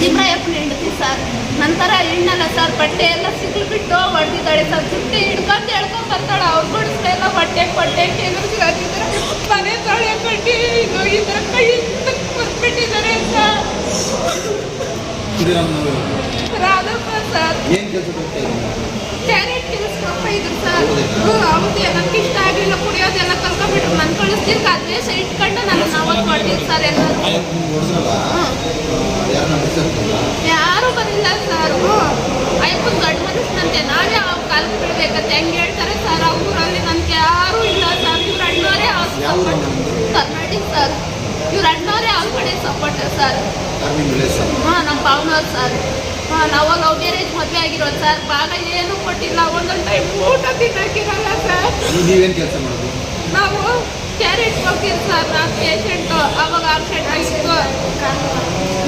ತಿಮ್ರಾಯಪ್ಪನ ಹೆಂಡತಿ ಸರ್ ನಂತರ ಹೆಣ್ಣಲ್ಲ ಸರ್ ಬಟ್ಟೆ ಎಲ್ಲ ಸಿಗಲ್ ಬಿಟ್ಟು ಹೊಡೆದಿದ್ದಾಳೆ ಸರ್ ಜುಟ್ಟಿ ಹಿಡ್ಕೊಂಡು ಎಳ್ಕೊಂಡು ಬರ್ತಾಳೆ. ಅವ್ರ ಗುಡಿಸ್ಲೆಲ್ಲ ಬಟ್ಟೆ ಬಟ್ಟೆ ಹಾಕಿದ್ರೆ ಮನೆ ತಾಳೆ ಕಟ್ಟಿ ಇದು ಈ ಥರ ಕೈ ಬಂದ್ಬಿಟ್ಟಿದ್ದಾರೆ ಸರ್ ರಾಧಪ್ಪ ಸರ್ ಕ್ಯಾರೆಟ್ ಕೆಲಸಪ್ಪ ಇದ್ರು ಸರ್ ಹೌದಾ? ಹ್ಞೂ ಹೌದೇ ನನಗೆ ಇಷ್ಟ ಆಗಲಿಲ್ಲ ಕುಡಿಯೋದೆಲ್ಲ ಕಲ್ಕೊಂಡ್ಬಿಟ್ರು ನನ್ನ ಕಳಿಸ್ತೀನಿ ಅದ್ವೇಷ ಇಟ್ಕೊಂಡು ನಾನು ನಾವು ಹೊಡ್ತೀನಿ ಸರ್ ಎಲ್ಲ ಯಾರು ಬರಲಿಲ್ಲ ಸರ್? ಅಯ್ಯಪ್ಪನ ಗಂಡು ಮನಸ್ಸಿನಂತೆ ನಾವೇ ಅವ್ರ ಕಾಲಕ್ಕೆ ಬಿಡ್ಬೇಕಂತೆ. ಹೆಂಗೆ ಹೇಳ್ತಾರೆ ಸರ್? ಆ ಊರಲ್ಲಿ ನನ್ಗೆ ಯಾರು ಇಲ್ಲ ಸರ್. ಇವ್ರ ಅಣ್ಣವರೇ ಕರ್ನಾಟಕ ಸರ್. ಇವ್ರ ಅಣ್ಣವರೇ ಅವ್ರ ಕಡೆ ಸಪೋರ್ಟ್ ಸರ್. ಹಾಂ ನಮ್ಮ ಪಾವನವ್ರು ಸರ್. ಹಾಂ ನಾವು ಲವ್ ಮ್ಯಾರೇಜ್ ಮದುವೆ ಆಗಿರೋದು ಸರ್. ಭಾಗ ಏನು ಕೊಟ್ಟಿಲ್ಲ. ಒಂದೊಂದು ಟೈಮ್ ಊಟ ತಿನ್ನಕ್ಕಿರಲ್ಲ ಸರ್. ನೀವೇನು ಕೆಲಸ ಮಾಡೋದು? ನಾವು ಕ್ಯಾರೆಟ್ ಹೋಗ್ತೀವಿ ಸರ್ ನಾನು ಪೇಷಂಟು ಅವಾಗ ಆಕ್ಸಿಡೆಂಟ್ ಆಗಿತ್ತು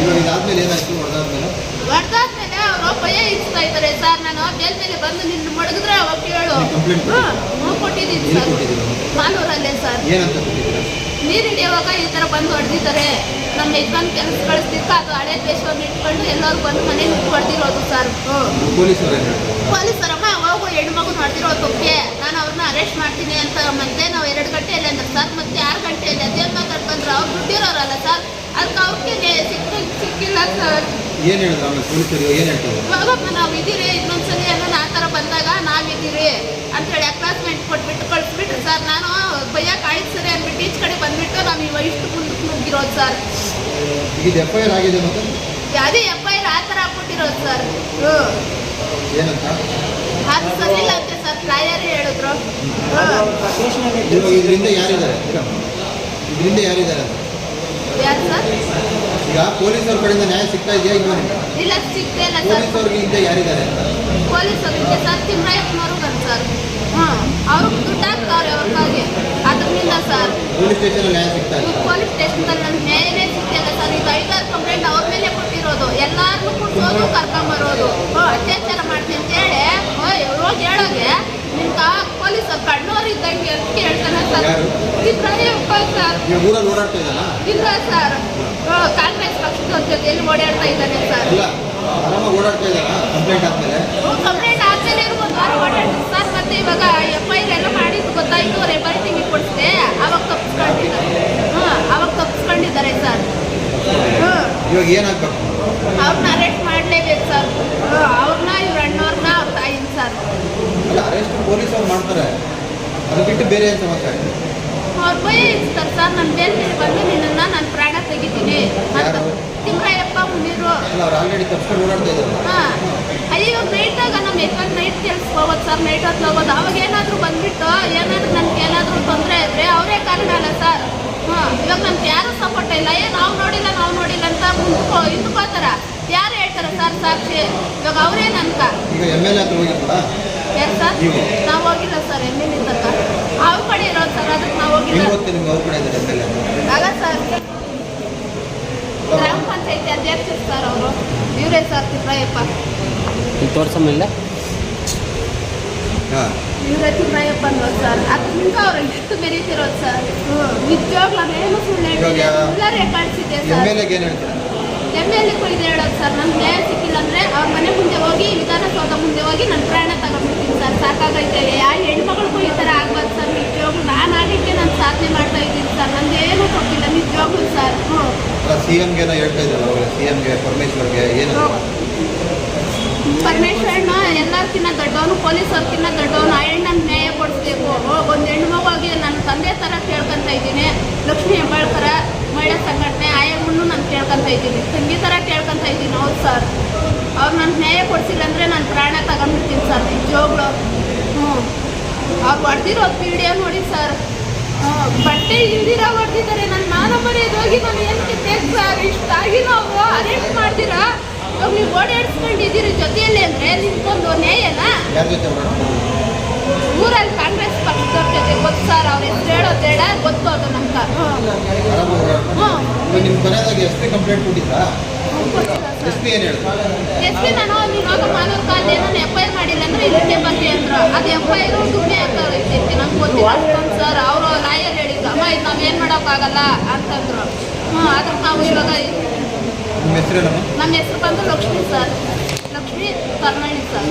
ಇವಾಗ ಇದಾದ್ಮೇಲೆ ಏನಾಯ್ತು ಹೊಡೆದಾದ್ಮೇಲೆ? ಹೊಡೆದಾದ್ಮೇಲೆ ಅವರು ಭಯ ಇಡ್ಸ್ತಾ ಇದ್ದಾರೆ ಸರ್ ನಾನು ಮೇಲ್ ಮೇಲೆ ಬಂದು ನಿನ್ನ ಮಡಗಿದ್ರೆ ಅವಾಗ ಕೇಳು. ಹ್ಞೂ ಕೊಟ್ಟಿದ್ದೀನಿ ಸರ್ ಮಾಲೂರಲ್ಲೇ ಸರ್ ಏನಂತ ಕೊಟ್ಟಿದ್ದೀರಾ? ನೀರು ಹಿಡಿಯುವಾಗ ಈ ಥರ ಬಂದು ಹೊಡೆದಿದ್ದಾರೆ. ನಮ್ಮ ಯಜಮಾನ್ ಕೆಲಸ ಕಳಿಸ್ತಿದ್ಕ ಅದು ಹಳೆ ಪೇಶವನ್ನು ಇಟ್ಕೊಂಡು ಎಲ್ಲರೂ ಬಂದು ಮನೆ ಹೊಡೆದಿರೋದು ಸರ್ ಪೊಲೀಸರಮ್ಮ ಹೆಣ್ಮಗು ಮಾಡ್ತಿರೋ ತಪ್ಪಿಗೆ ನಾನು ಅವ್ರನ್ನ ಅರೆಸ್ಟ್ ಮಾಡ್ತೀನಿ ಅಂತ ಮತ್ತೆ ನಾವು ಎರಡು ಗಂಟೆಯಲ್ಲಿ ಅಂದ್ರೆ ಸರ್ ಮತ್ತೆ ಆರು ಗಂಟೆಯಲ್ಲಿ ಅದೇನು ಬಂದ್ರು ಅವ್ರು ದುಡ್ಡಿರೋರಲ್ಲ ಸರ್. ಅದಕ್ಕೆ ಅವ್ರಿಗೆ ಸಿಕ್ಕ ಸಿಕ್ಕಿಲ್ಲ ಸರ್. ಏನು ಹೇಳಿದ್ರು ಆಮೇಲೆ ಪೊಲೀಸರು ಏನು ಹೇಳ್ತಾರೆ ಹೋಗಪ್ಪ ನಾವು ಇದ್ದೀರಿ ಇನ್ನೊಂದ್ಸಲಿ ಆ ಥರ ಬಂದಾಗ ನಾವಿದ್ದೀರಿ ಅಂತೇಳಿ ಅಕ್ಲಾಸ್ಮೆಂಟ್ ಕೊಟ್ಬಿಟ್ಟು ಕಳಿಸ್ಬಿಟ್ರು ಸರ್. ನಾನು ಭಯ ಕಾಯಿಸ್ತಾರೆ ಅಂದ್ಬಿಟ್ಟು ಈಚ್ ಕಡೆ ಬಂದ್ಬಿಟ್ಟು ನಾವು ಇವಾಗ ಇಷ್ಟು ಮುಂದಕ್ಕೆ ನುಗ್ಗಿರೋದು ಸರ್. ಇದು ಎಫ್ ಐ ಆರ್ ಆಗಿದೆ ಮತ್ತೆ? ಅದೇ ಎಫ್ ಐ ಆರ್ ಆ ಥರ ಹಾಕ್ಬಿಟ್ಟಿರೋದು ಸರ್. ಹ್ಞೂ ಏನಂತ? ಅದು ಸರಿ ಅಂತೆ ಸರ್ ಲಾಯರ್ ಹೇಳಿದ್ರು. ಇದರಿಂದ ಯಾರಿದ್ದಾರೆ? ಇದರಿಂದ ಯಾರಿದ್ದಾರೆ? ಯಾರು ಸರ್? ಈಗ ಪೊಲೀಸರ ಕಡೆಯಿಂದ ನ್ಯಾಯ ಸಿಗ್ತಾ ಇದೆಯಾ ಇಲ್ವಾ ಇಲ್ಲ ಸಿಗ್ತಾ ಇಲ್ಲ ಸರ್. ಪೊಲೀಸವ್ರಿಗೆ ಯಾರಿದ್ದಾರೆ ಅಂತ? ಪೊಲೀಸ್ ಅವರಿಗೆ ಸರ್ ತಿಮ್ಮಯ್ಯಪ್ಪನವರು ಬಂದು ಸರ್. ಹಾಂ ಅವರು ದುಡ್ಡು ಹಾಕ್ತಾರೆ ಅವ್ರಿಗಾಗಿ ಅದರಿಂದ ಸರ್. ಪೊಲೀಸ್ ಸ್ಟೇಷನ್ ನ್ಯಾಯ ಸಿಗ್ತಾ ಪೊಲೀಸ್ ಸ್ಟೇಷನ್ದಲ್ಲಿ ನನ್ನ ನ್ಯಾಯನೇ ಸಿಗ್ತಿಲ್ಲ ಸರ್ ಇದು ಐದಾರು ಕಂಪ್ಲೇಂಟ್ ಅವ್ರ ಮೇಲೆ ಕೊಟ್ಟಿರೋದು ಎಲ್ಲಾರನ್ನೂ ಕುಡ್ಸೋದು ಕರ್ಕೊಂಬರೋದು ಹ್ಞೂ ಅತ್ಯಾಚಾರ ಮಾಡ್ತೀನಿ ಅಂತ ಹೇಳಿ ಓಯ್ ಹೋಗಿ ಹೇಳೋಗೆ ನಿಮ್ಗೆ ಪೊಲೀಸರು ಕಣ್ಣೋರು ಇದ್ದಂಗೆ ಅಂತ ಯಾರು? ತಿಮ್ಮಯ್ಯಪ್ಪ ಸರ್. ಈಗ ಊರಲ್ಲಿ ಓಡಾಡ್ತಾ ಇದ್ದಾನ ಇಲ್ಲ ಸರ್. ಕಾಂಗ್ರೆಸ್ ಪಕ್ಷದ ಜೊತೆಯಲ್ಲಿ ಓಡಾಡ್ತಾ ಇದ್ದಾನೆ ಸರ್. ಇಲ್ಲ ಆರಾಮಾಗಿ ಓಡಾಡ್ತಾ ಕಂಪ್ಲೇಂಟ್ ಆದ್ಮೇಲೆ? ಕಂಪ್ಲೇಂಟ್ ಆದ್ಮೇಲೆ ಒಂದು ವಾರ ಓಡಾಡ್ತೀನಿ ಸರ್. ಮತ್ತೆ ಇವಾಗ ಎಫ್ ಐ ಆರ್ ಎಲ್ಲ ಮಾಡಿದ್ದು ಗೊತ್ತಾಯ್ತು ಐ ತಿಂಗಿ ಕೊಡಿಸಿದೆ. ಅವಾಗ ತಪ್ಪಿಸ್ಕೊಂಡಿದ್ದಾರೆ ಅವಾಗ ತಪ್ಪಿಸ್ಕೊಂಡಿದ್ದಾರೆ ಸರ್. ಇವಾಗ ಏನಾಗ್ಬೇಕು? ಅವ್ರನ್ನ ಅರೆಸ್ಟ್ ಮಾಡಲೇಬೇಕು ಸರ್. ಅವ್ರನ್ನ ಇವ್ರ ಅಣ್ಣವ್ರನ್ನ ಅವ್ರ ತಾಯಿನ ಸರ್. ಅರೆಸ್ಟ್ ಪೊಲೀಸ್ ಅವ್ರು ಮಾಡ್ತಾರೆ. ಅದು ಬಿಟ್ಟು ಬೇರೆ ಸಮಸ್ಯೆ ಆಗಿದೆ ಅವ್ರ ಭಯ ಇರ್ತಾರೆ ಸರ್ ನನ್ನ ಬೇರೆ ಮೇಲೆ ಬಂದು ನಿನ್ನನ್ನು ನಾನು ಪ್ರಾಣ ತೆಗಿತೀನಿ. ಅಂತ ಯಾರು? ತಿಮ್ರಾಯಪ್ಪ ಮುನೀರು. ಅಲ್ಲ ಅವ್ರು ಆಲ್ರೆಡಿ ತಪ್ಪಿಸ್ಕೊಂಡು ಓಡಾಡ್ತಾ ಇದ್ದಾರೆ. ಹಾಂ. ಅಯ್ಯೋ ನೈಟಾಗ ನಮ್ಮ ಯಜಮಾನ್ ನೈಟ್ ಕೆಲ್ಸಕ್ಕೆ ಹೋಗೋದು ಸರ್ ನೈಟ್ ಹೊತ್ತು ಹೋಗೋದು. ಅವಾಗ ಏನಾದರೂ ಬಂದ್ಬಿಟ್ಟು ಏನಾದರೂ ನನಗೆ ಏನಾದರೂ ತೊಂದರೆ ಇದ್ರೆ ಅವರೇ ಕಾರಣ ಅಲ್ಲ ಸರ್ ಹಾಂ ಇವಾಗ ನಮ್ಗೆ ಯಾರೂ ಸಪೋರ್ಟ್ ಇಲ್ಲ. ಏ ನಾವು ನೋಡಿಲ್ಲ ನಾವು ನೋಡಿಲ್ಲ ಅಂತ ಮುಂದಕ್ಕೆ ಹಿಂದ್ಕೋತಾರ ಯಾರು ಹೇಳ್ತಾರೆ ಸರ್ ಸಾಕ್ಷಿ? ಇವಾಗ ಅವರೇ ನನ್ಕ ಈಗ ಎಂ ಎಲ್ ಎ ಹತ್ರ ಹೋಗಿರ್ತಾರ ಯಾರು ಸರ್? ನಾವು. ಹೋಗಿಲ್ಲ ಸರ್ ಎಮ್ಮಿನ ತನಕ ಅವ್ರ ಕಡೆ ಇರೋದು ಸರ್ ಅದಕ್ಕೆ ನಾವು ಹೋಗಿಲ್ಲ ಹೆಂಗ್ ಗೊತ್ತೆ ನಿಮ್ಗೆ ಅವ್ರು ಕೂಡ ಇದ್ದಾರೆ ಎಂ ಎಲ್ ಸರ್ ಗ್ರಾಮ ಪಂಚಾಯತಿ ಅಧ್ಯಕ್ಷರು ಸರ್ ಅವರು. ಇವರೇ ಸರ್ ತಿಪ್ಪಯ್ಯಪ್ಪ ಇಲ್ಲಿ ತೋರ್ಸಮ್ಮಿಲ್ಲ ಹಾಂ. ಇವರೇ ತಿಮ್ಮಯ್ಯಪ್ಪ ಅನ್ನೋದು ಸರ್ ಅದರಿಂದ ಅವ್ರು ಇಷ್ಟು ಬೆರೀತಿರೋದು ಸರ್. ನಿಜವಾಗ್ಲೂ ಸುಳ್ಳು ಇವಾಗ ಹೇಳಿಲ್ಲ ಎಲ್ಲ ರೆಕಾರ್ಡ್ಸ್ ಇದೆ ಎಂ ಸರ್ ಎಲ್ ಏನು ಹೇಳ್ತೀರಾ? ಎಂ ಎಲ್ ಇದು ಹೇಳೋದು ಸರ್. ನಮ್ಗೆ ನ್ಯಾಯ ಸಿಕ್ಕಿಲ್ಲ ಅಂದರೆ ಅವ್ರ ಮನೆ ಮುಂದೆ ಹೋಗಿ ವಿಧಾನಸೌಧ ಮುಂದೆ ಹೋಗಿ ನನ್ನ ಪ್ರಾಣ ತಗೊಂಡ್ಬಿಡ್ತೀನಿ ಸರ್. ಸಾಕಾಗೈತೆ. ಯಾವ ಹೆಣ್ಮಗಳಿಗೂ ಈ ಥರ ನಾನು ಆಗಿದ್ದೆ ನಾನು ಸಾಧನೆ ಮಾಡ್ತಾ ಇದ್ದೀನಿ ಸರ್. ನಂದೇನು ಕೊಟ್ಟಿಲ್ಲ. ನಿಜವಾಗ್ಲೂ ಸರ್. ಸಿ ಎಮ್ಗೆನೋ ಹೇಳ್ತಾ ಇದ್ದಾರೆ ಸಿ ಪರಮೇಶ್ವರ್ಗೆ ಏನು? ಪರಮೇಶ್ವರಣ್ಣ ಎಲ್ಲರ್ಕಿನ್ನ ದೊಡ್ಡವನು ಪೊಲೀಸರ್ಕಿನ್ನ ದೊಡ್ಡವನು ಆ ಹೆಣ್ಣನ್ನು ನ್ಯಾಯ ಕೊಡಿಸ್ಬೇಕು. ಒಂದು ಹೆಣ್ಮಗಾಗಿ ನನ್ನ ತಂದೆ ಥರ ಕೇಳ್ಕೊಂತ ಇದ್ದೀನಿ. ಲಕ್ಷ್ಮೀ ಹೆಬ್ಬಾಳ್ಕರ ಮಹಿಳಾ ಸಂಘಟನೆ ಆಯಮ್ಮನ್ನು ನಾನು ಕೇಳ್ಕೊಂತ ಇದ್ದೀನಿ. ತಂಗಿ ಥರ ಕೇಳ್ಕೊಂತ ಇದ್ದೀನಿ. ಹೌದು ಸರ್. ಅವ್ರು ನನ್ನ ನ್ಯಾಯ ಕೊಡಿಸಿಲ್ಲ ಅಂದರೆ ನಾನು ಪ್ರಾಣ ತಗೊಂಡ್ಬಿಡ್ತೀನಿ ಸರ್. ನಿಜವಾಗ್ಲು. ಹೊಡೆದಿರೋದು ವಿಡಿಯೋ ನೋಡಿ ಸರ್. ಬಟ್ಟೆ ಇಲ್ದಿರ ಹೊಡೆದಿದ್ದಾರೆ ನನ್ನ ಮಾನ ಮರ್ಯಾದೆ ಹೋಗಿ ನಾನು ಏನು ಕಿತ್ತೇನೆ ಸರ್? ಇಷ್ಟಾಗಿ ನಾವು ಅರೆಸ್ಟ್ ಮಾಡ್ತೀರಾ? ಇವಾಗ ನೀವು ಓಡಾಡಿಸ್ಕೊಂಡಿದ್ದೀರಿ ಜೊತೆಯಲ್ಲಿ ಅಂದರೆ ನಿಮ್ಗೊಂದು ನ್ಯಾಯನಾ? ಊರಲ್ಲಿ ಕಾಂಗ್ರೆಸ್ ಪಕ್ಷದವ್ರ ಜೊತೆ ಗೊತ್ತು ಸರ್. ಅವ್ರ ಎಷ್ಟು ಹೇಳೋದು ಬೇಡ ಗೊತ್ತು ಅದು ನಮ್ಗೆ ಹ್ಞೂ ಎಸ್ ಪಿ ನಾನು ನೀನು ಹೋಗೋ ಮಾನೂರು ಕಾಲದಲ್ಲಿ ನಾನು ಎಫ್ ಐ ಆರ್ ಮಾಡಿಲ್ಲ ಅಂದ್ರೆ ಇದಕ್ಕೆ ಬರ್ತಿ ಅಂದ್ರು ಅದು ಎಫ್ ಐ ಆರ್ ದುಡ್ಡು ಹಾಕೈತಿ ನಂಗೆ ಗೊತ್ತಿಲ್ಲ ಅಷ್ಟೊಂದು ಸರ್ ಅವರು ಲಾಯರ್ ಹೇಳಿದ್ರು ಅಮ್ಮ ಇದು ನಾವೇನು ಮಾಡೋಕ್ಕಾಗಲ್ಲ? ಅಂತಂದ್ರು. ಹ್ಞೂ ಆದ್ರೆ ನಾವು ಇವಾಗ ನಿಮ್ಮ ಹೆಸರು ಬಂದು ಲಕ್ಷ್ಮಿ ಸರ್. ಲಕ್ಷ್ಮಿ ಕರ್ನಳ್ಳಿ ಸರ್.